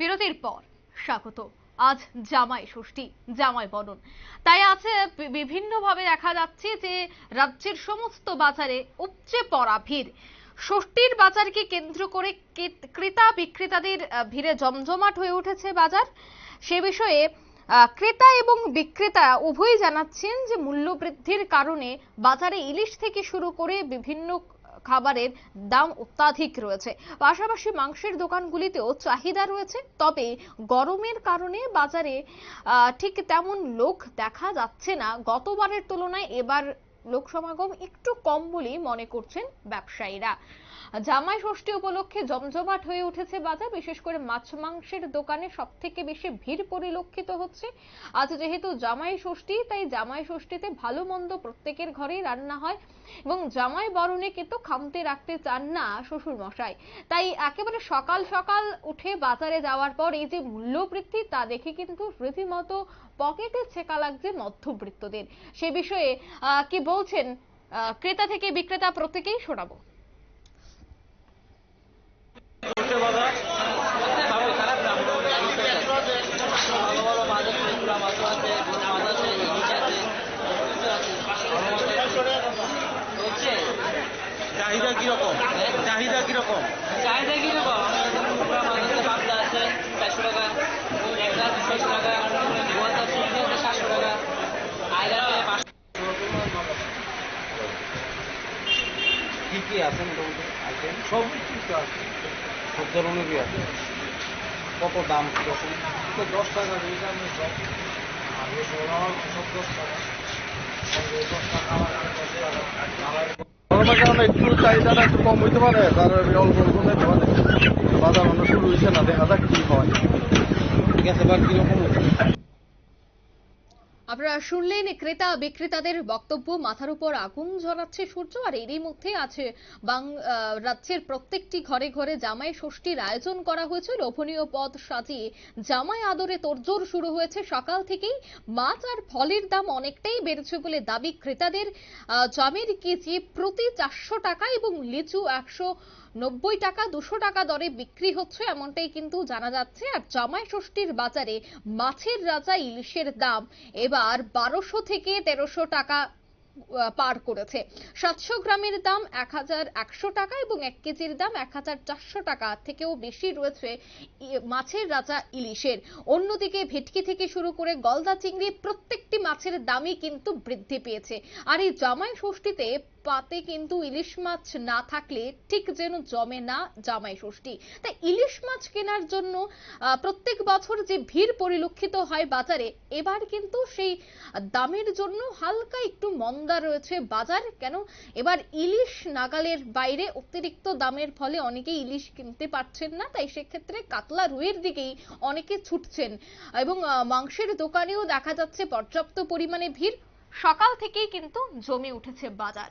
বিরতির পর। স্বাগত। আজ জামাই ষষ্ঠী, জামাই বরণ। তাই আছে বিভিন্নভাবে দেখা যাচ্ছে যে রাজ্যের সমস্ত বাজারে উপচে পড়া ভিড়। ষষ্ঠীর বাজারকে কেন্দ্র করে ক্রেতা বিক্রেতাদের ভিড়ে জমজমাট হয়ে উঠেছে বাজার। সে বিষয়ে ক্রেতা এবং বিক্রেতা উভয়ই জানাচ্ছেন যে মূল্য বৃদ্ধির কারণে বাজারে ইলিশ থেকে শুরু করে বিভিন্ন খাবারের দাম অত্যাধিক রয়েছে। পাশাপাশি মাংসের দোকানগুলিতেও চাহিদা রয়েছে। তবে গরমের কারণে বাজারে ঠিক তেমন লোক দেখা যাচ্ছে না। গতবারের তুলনায় এবার লোক সমাগম একটু কম বলেই মনে করছেন ব্যবসায়ীরা। জামাই ষষ্ঠী উপলক্ষে জমজমাট হয়ে উঠেছে বাজার, বিশেষ করে মাছ মাংসের দোকানে সব থেকে বেশি ভিড় পরিলক্ষিত হচ্ছে। আজ যেহেতু জামাই ষষ্ঠী, তাই জামাই ষষ্ঠীতে ভালো মন্দ প্রত্যেকের ঘরেই রান্না হয় এবং জামাই বরণে কিন্তু খামতে রাখতে চান না শ্বশুর মশাই তাই একেবারে সকাল সকাল উঠে বাজারে যাওয়ার পর এই যে মূল্য বৃদ্ধি তা দেখে কিন্তু রীতিমতো পকেটে ছেকা লাগছে মধ্যবৃত্তদের। সে বিষয়ে কি বলছেন ক্রেতা থেকে বিক্রেতা প্রত্যেকেই শোনাবো সর্ষে বাজার ভালো খারাপ না মোটামুটি ভালো ভালো মাছ আছে পুরা মাছও আছে বোনা মাছ আছে ইলিশ আছে কিছু আছে হচ্ছে চাহিদা কীরকম? চাহিদা কীরকম? চাহিদা কীরকম? পাবদা আছে চারশো টাকা। একটা আছে ছয়শো টাকা। আছে আছে সাতশো টাকা। আয়লা পাঁচশো কি কি আছে মোটামুটি? আইটেম সব কিছু আছে। সব ধরনেরই আছে। কত দাম কীরকম তো দশ টাকা এই দামে সব। আগে সব সব দশ টাকা সঙ্গে দশ টাকা আমার আর দশ টাকা কারণে একটু একটু কম হইতে পারে, তার অল্প অল্প হইতে পারে। বাজার অন্য শুরু হয়েছে না, দেখা যাক কি হয়। ঠিক আছে, এবার কীরকম আপনারা শুনলেন ক্রেতা বিক্রেতাদের বক্তব্য, মাথার উপর আগুন ঝরাচ্ছে সূর্য, আর এরই মধ্যে আছে রাজ্যের প্রত্যেকটি ঘরে ঘরে জামাই ষষ্ঠীর আয়োজন করা হয়েছে। লোভনীয় পদ সাজিয়ে জামাই আদরে তোড়জোড় শুরু হয়েছে। সকাল থেকেই মাছ আর ফলের দাম অনেকটাই বেড়েছে বলে দাবি ক্রেতাদের। জামের কেজি প্রতি চারশো টাকা এবং লিচু একশো নব্বই টাকা, দুশো টাকা দরে বিক্রি হচ্ছে এমনটাই কিন্তু জানা যাচ্ছে। আর জামাই ষষ্ঠীর বাজারে মাছের রাজা ইলিশের দাম। এবার বারোশো থেকে তেরোশো টাকা পার করেছে। সাতশো গ্রামের দাম এক হাজার একশো টাকা এবং এক কেজির দাম এক হাজার চারশো টাকা। থেকেও বেশি রয়েছে মাছের রাজা ইলিশের। অন্যদিকে ভেটকি থেকে শুরু করে গলদা চিংড়ি প্রত্যেকটি মাছের দামই কিন্তু বৃদ্ধি পেয়েছে। আর এই জামাই ষষ্ঠীতে পাতে কিন্তু ইলিশ মাছ না থাকলে ঠিক যেন জমে না জামাই ষষ্ঠী। তাই ইলিশ মাছ কেনার জন্য প্রত্যেক বছর যে ভিড় পরিলক্ষিত হয় বাজারে, এবার কিন্তু সেই দামের জন্য হালকা একটু মন্দা রয়েছে বাজার। কেন? এবার ইলিশ নাগালের বাইরে অতিরিক্ত দামের ফলে অনেকে ইলিশ কিনতে পারছেন না, তাই সেক্ষেত্রে কাতলা রুইয়ের দিকেই অনেকে ছুটছেন। এবং মাংসের দোকানেও দেখা যাচ্ছে পর্যাপ্ত পরিমাণে ভিড়। সকাল থেকেই কিন্তু জমে উঠেছে বাজার।